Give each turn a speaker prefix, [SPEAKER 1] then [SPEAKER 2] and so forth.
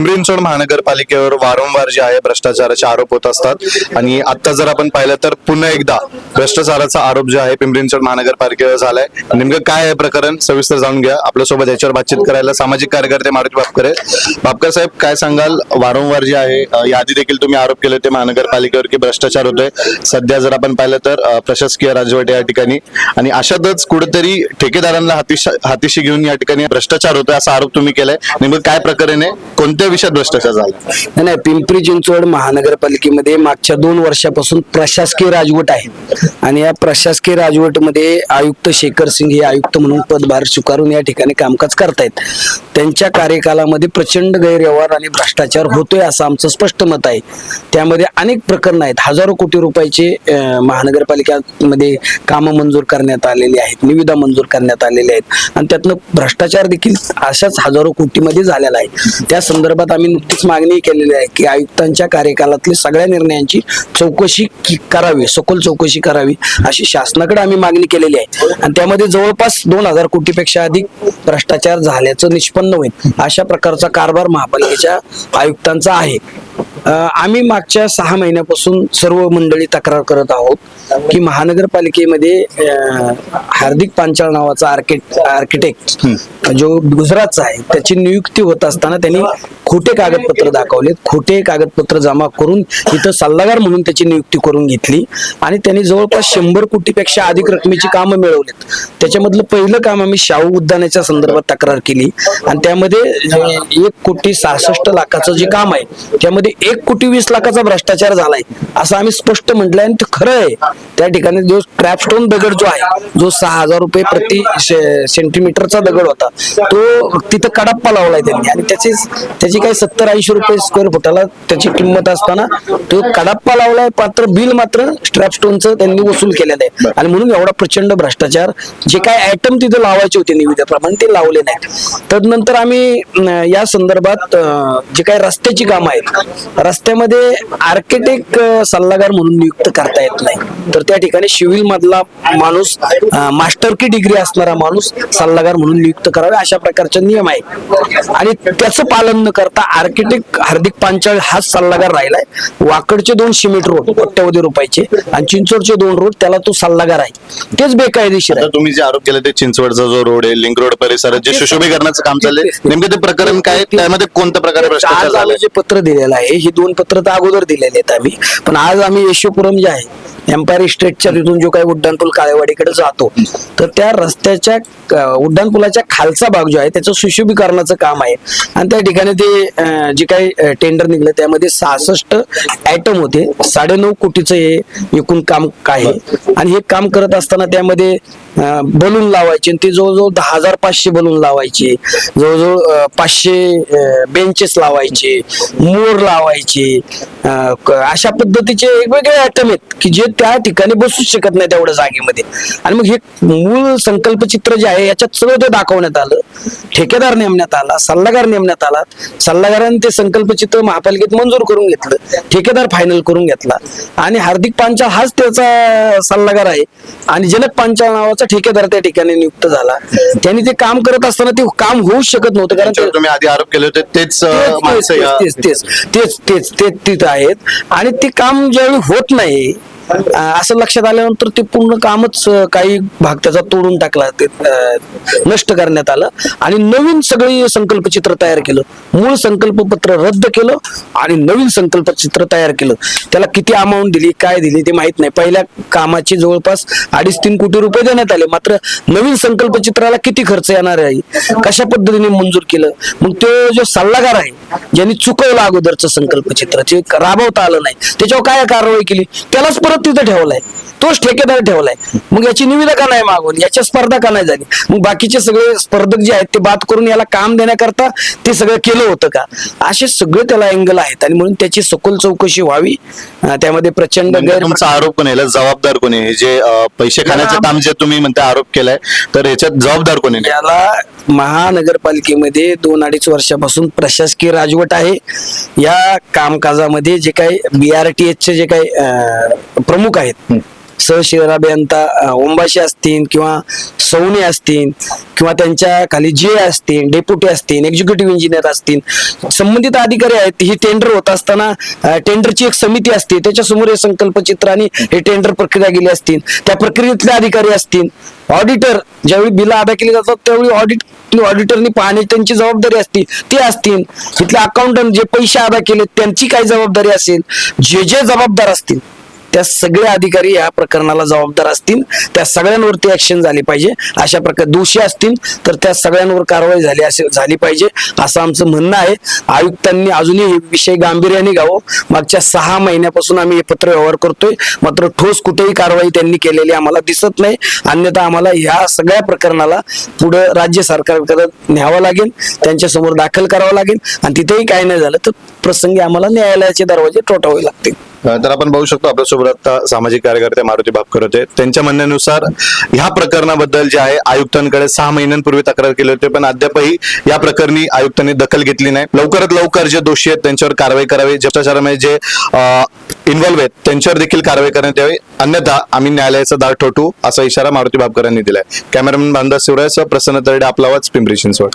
[SPEAKER 1] पिंपरी महानगरपालिकेवर वारंवार जे आहे भ्रष्टाचाराचे आरोप होत असतात. आणि आता जर आपण पाहिलं तर पुन्हा एकदा भ्रष्टाचाराचा आरोप जो आहे पिंपरी चिंचवड महानगरपालिकेवर झालाय. नेमकं काय आहे प्रकरण? सविस्तर जाणून घ्या. आपल्यासोबत याच्यावर बातचीत करायला सामाजिक कार्यकर्ते मारुती बापकर. बापकर साहेब काय सांगाल? वारंवार जे आहे यादी याआधी देखील तुम्ही आरोप केले होते महानगरपालिकेवर की भ्रष्टाचार होतोय. सध्या जर आपण पाहिलं तर प्रशासकीय राजवट या ठिकाणी. आणि अशातच कुठेतरी ठेकेदारांना हातीशी हातीशी घेऊन या ठिकाणी भ्रष्टाचार होतोय असा आरोप तुम्ही केलाय. नेमकं काय प्रकरण आहे? कोणत्या विषय भ्रष्टाचार झाला?
[SPEAKER 2] नाही नाही पिंपरी चिंचवड महानगरपालिकेमध्ये मागच्या दोन वर्षापासून प्रशासकीय राजवट आहे. आणि या प्रशासकीय राजवटमध्ये आयुक्त शेखर सिंग हे आयुक्त म्हणून पदभार स्वीकारून या ठिकाणी कामकाज करतायत. त्यांच्या कार्यकालामध्ये प्रचंड गैरव्यवहार आणि भ्रष्टाचार होतोय असं आमचं स्पष्ट मत आहे. त्यामध्ये अनेक प्रकरण आहेत. हजारो कोटी रुपयाचे महानगरपालिकामध्ये कामं मंजूर करण्यात आलेली आहेत निविदा मंजूर करण्यात आलेल्या आहेत. आणि त्यातनं भ्रष्टाचार देखील अशाच हजारो कोटीमध्ये झालेला आहे. त्या संदर्भात आम्ही नुकतीच मागणी केलेली आहे की आयुक्तांच्या कार्यकालातली सगळ्या निर्णयांची चौकशी करावी सखोल चौकशी करावी अशी शासनाकडे आम्ही मागणी केलेली आहे. आणि त्यामध्ये जवळपास दोन हजार कोटीपेक्षा अधिक भ्रष्टाचार झाल्याचं निष्पन्न होईल अशा प्रकारचा कारभार महापालिकेच्या आयुक्तांचा आहे. आम्ही मागच्या सहा महिन्यापासून सर्व मंडळी तक्रार करत आहोत की महानगरपालिकेमध्ये हार्दिक पांचाळ नावाचा आर्किटेक्ट आर्किटेक्ट जो गुजरातचा आहे त्याची नियुक्ती होत असताना त्यांनी खोटे कागदपत्र दाखवले खोटे कागदपत्र जमा करून तिथं सल्लागार म्हणून त्याची नियुक्ती करून घेतली. आणि त्यांनी जवळपास शंभर कोटीपेक्षा अधिक रकमेची कामं मिळवलीत. त्याच्यामधलं पहिलं काम आम्ही शाहू उद्यानाच्या संदर्भात तक्रार केली. आणि त्यामध्ये एक कोटी सहासष्ट लाखाचं जे काम आहे त्यामध्ये एक कोटी वीस लाखाचा भ्रष्टाचार झालाय असं आम्ही स्पष्ट म्हटलंय आणि ते खरं आहे. त्या ठिकाणी जो ट्रॅपस्टोन दगड जो आहे जो सहा हजार रुपये प्रति शे- सेंटीमीटरचा दगड होता तो तिथं कडप्पा लावलाय त्यांनी. आणि त्याचे त्याची काही सत्तर ऐंशी रुपये स्क्वेअर फुटाला त्याची किंमत असताना तो कडप्पा लावलाय मात्र बिल मात्र स्ट्रॅपस्टोनचं त्यांनी वसूल केलेलं आहे. आणि म्हणून एवढा प्रचंड भ्रष्टाचार जे काय आयटम तिथे लावायचे होते निविदेप्रमाणे ते लावले नाहीत. तदनंतर आम्ही या संदर्भात जे काही रस्त्याची कामं आहेत रस्त्यामध्ये आर्किटेक्ट सल्लागार म्हणून नियुक्त करता येत नाही. तर त्या ठिकाणी सिव्हिल मधला माणूस मास्टर की डिग्री असणारा माणूस सल्लागार म्हणून नियुक्त करावे अशा प्रकारचे नियम आहे आणि त्याचं पालन न करता आर्किटेक्ट हार्दिक पांचाळ हाच सल्लागार राहिलाय. वाकडचे दोन सिमेंट रोड कोट्यवधी रुपयाचे आणि चिंचोडचे दोन रोड त्याला तो सल्लागार आहे. तेच बेकायदेशीर आहे.
[SPEAKER 1] तुम्ही जे आरोप केले ते चिंचवडचा जो रोड आहे लिंक रोड परिसरात जे सुशोभीकरणाचं काम चाललंय नेमकं ते प्रकरण काय त्यामध्ये कोणत्या प्रकारे
[SPEAKER 2] जे पत्र दिलेलं आहे ही दोन पत्र तर अगोदर दिलेले आहेत आम्ही. पण आज आम्ही यशोपुरम जे आहे एम्पायर इस्टेटच्या तिथून जो काही उड्डाणपूल काळेवाडीकडे जातो तर त्या रस्त्याच्या उड्डाणपुलाच्या खालचा भाग जो आहे त्याचं सुशोभीकरणाचं काम आहे. आणि त्या ठिकाणी ते जे काही टेंडर निघलं त्यामध्ये सहासष्ट आयटम होते. साडेनऊ कोटीचं हे एकूण काम आहे. आणि हे काम करत असताना त्यामध्ये बलून लावायचे. आणि ते जवळजवळ दहा हजार पाचशे बलून लावायचे. जवळजवळ पाचशे बेंचेस लावायचे. मोर लावायचे. अशा पद्धतीचे वेगवेगळे आयटम आहेत की जे त्या ठिकाणी बसूच शकत नाही तेवढ्या जागेमध्ये. आणि मग हे मूळ संकल्पचित्र जे आहे याच्यात सगळं ते दाखवण्यात आलं. ठेकेदार नेमण्यात आला सल्लागार नेमण्यात आला. सल्लागारांनी ते संकल्पचित्र महापालिकेत मंजूर करून घेतलं. ठेकेदार फायनल करून घेतला. आणि हार्दिक पांचाळ हाच त्याचा सल्लागार आहे. आणि जनक पांचाळ नावाचा ठेकेदार त्या ठिकाणी नियुक्त झाला. त्यांनी ते काम करत असताना ते काम होऊच शकत नव्हतं कारण ते-
[SPEAKER 1] तुम्ही आधी आरोप केले होते तेच अं,
[SPEAKER 2] तेच
[SPEAKER 1] या
[SPEAKER 2] तेच तेच तेच तेच तेच तिथं आहेत. आणि ते काम ज्यावेळी होत नाही असं लक्षात आल्यानंतर ते पूर्ण कामच काही भाग त्याचा तोडून टाकला. ते नष्ट करण्यात आलं. आणि नवीन सगळी संकल्प चित्र तयार केलं. मूळ संकल्पपत्र रद्द केलं आणि नवीन संकल्प चित्र तयार केलं. त्याला किती अमाऊंट दिली काय दिली ते माहीत नाही. पहिल्या कामाची जवळपास अडीच तीन कोटी रुपये देण्यात आले. मात्र नवीन संकल्पचित्राला किती खर्च येणार आहे? कशा पद्धतीने मंजूर केलं? मग तो जो सल्लागार आहे ज्यांनी चुकवलं अगोदरचं संकल्पचित्र जे राबवता आलं नाही त्याच्यावर काय कारवाई केली? त्यालाच परत तिथं ठेवलाय. तोच ठेकेदार ठेवलाय. मग याची निविदा का नाही मागवली याच्या स्पर्धा का नाही झाली? मग बाकीचे सगळे स्पर्धक जे आहेत ते बात करून याला काम देण्याकरता ते सगळं केलं होतं का? असे सगळे त्याला अँगल आहेत आणि म्हणून त्याची सखोल चौकशी व्हावी. त्यामध्ये प्रचंड गैर
[SPEAKER 1] तुमचा आरोप कोण याला जबाबदार कोणी आहे? हे जे पैसे खाण्याचं काम जे तुम्ही म्हणता आरोप केलाय तर याच्यात जबाबदार कोणी
[SPEAKER 2] याला महानगरपालिकेमध्ये दोन अडीच वर्षापासून प्रशासकीय राजवट आहे. या कामकाजामध्ये जे काही बीआरटीएच चे जे काही प्रमुख आहेत. सहशहर अभियंता ओंबाशी असतील किंवा सौने असतील किंवा त्यांच्या खाली जे असतील डेप्युटी असतील एक्झिक्युटिव्ह इंजिनियर असतील संबंधित अधिकारी आहेत ही टेंडर होत असताना टेंडरची एक समिती असते. त्याच्यासमोर हे संकल्पचित्र आणि हे टेंडर प्रक्रिया गेली असतील. त्या प्रक्रियेतले अधिकारी असतील. ऑडिटर ज्यावेळी बिला अदा केली जातात त्यावेळी ऑडिट ऑडिटरनी पाहणे त्यांची जबाबदारी असते ते असतील. तिथले अकाउंटंट जे पैसे अदा केले त्यांची काय जबाबदारी असेल. जे जे जबाबदार असतील. त्या सगळे अधिकारी या प्रकरणाला जबाबदार असतील त्या सगळ्यांवरती ऍक्शन झाली पाहिजे. अशा प्रकारे दोषी असतील तर त्या सगळ्यांवर कारवाई झाली असे झाली पाहिजे असं आमचं म्हणणं आहे. आयुक्तांनी अजूनही हे विषय गांभीर्याने घ्यावं. मागच्या सहा महिन्यापासून आम्ही हे पत्र व्यवहार करतोय. मात्र ठोस कुठेही कारवाई त्यांनी केलेली आम्हाला दिसत नाही. अन्यथा आम्हाला ह्या सगळ्या प्रकरणाला पुढं राज्य सरकारकडे न्यावं लागेल त्यांच्यासमोर दाखल करावं लागेल. आणि तिथेही काही नाही झालं तर प्रसंगी आम्हाला न्यायालयाचे दरवाजे टोटावे लागतील.
[SPEAKER 1] तर आपण बघू शकतो आपल्यासोबत आता सामाजिक कार्यकर्ते मारुती भापकर होते. त्यांच्या म्हणण्यानुसार ह्या प्रकरणाबद्दल जे आहे आयुक्तांकडे सहा महिन्यांपूर्वी तक्रार केली होती पण अद्यापही या प्रकरणी आयुक्तांनी दखल घेतली नाही. लवकरात लवकर जे दोषी आहेत त्यांच्यावर कारवाई करावी. भ्रष्टाचारामध्ये जे इन्व्हॉल्व्ह आहेत त्यांच्यावर देखील कारवाई करण्यात यावी. अन्यथा आम्ही न्यायालयाचा दार ठोठू असा इशारा मारुती भापकरांनी दिलाय. कॅमेरामॅन बांधा शिवराय प्रसन्न तरडे आपला आवाज पिंपरी चिंचवड.